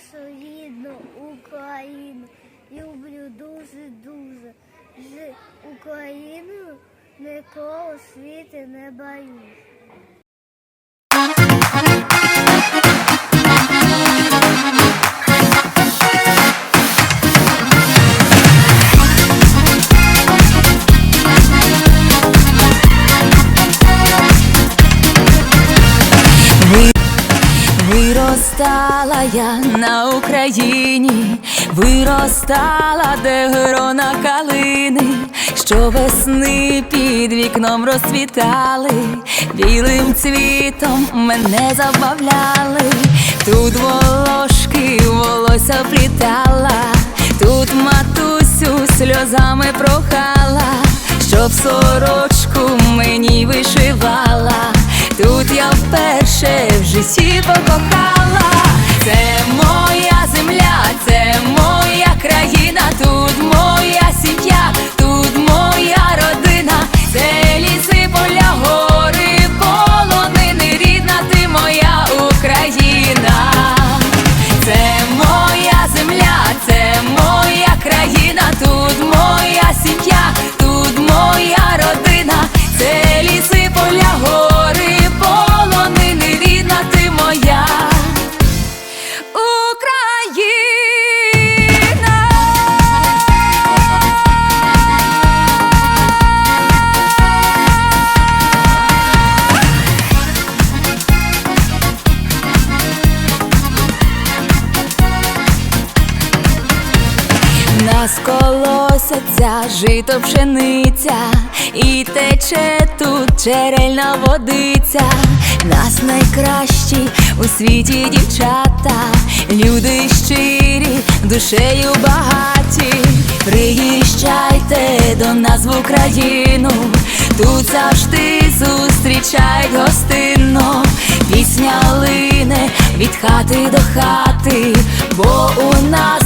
нашу рідну Україну. Люблю дуже-дуже. З Україною нікого світи не боюсь. Виростала я на Україні, виростала, де грона калини, що весни під вікном розцвітали, білим цвітом мене забавляли, тут волошки волосся плітала, тут матусю сльозами прохала, щоб сорочку мені вишивала. Тут я вперше в житті покохала. Нас колосяться жито пшениця, і тече тут джерельна водиця. Нас найкращі у світі дівчата, люди щирі, душею багаті. Приїжджайте до нас в Україну, тут завжди зустрічають гостинно. Пісня лине від хати до хати, бо у нас.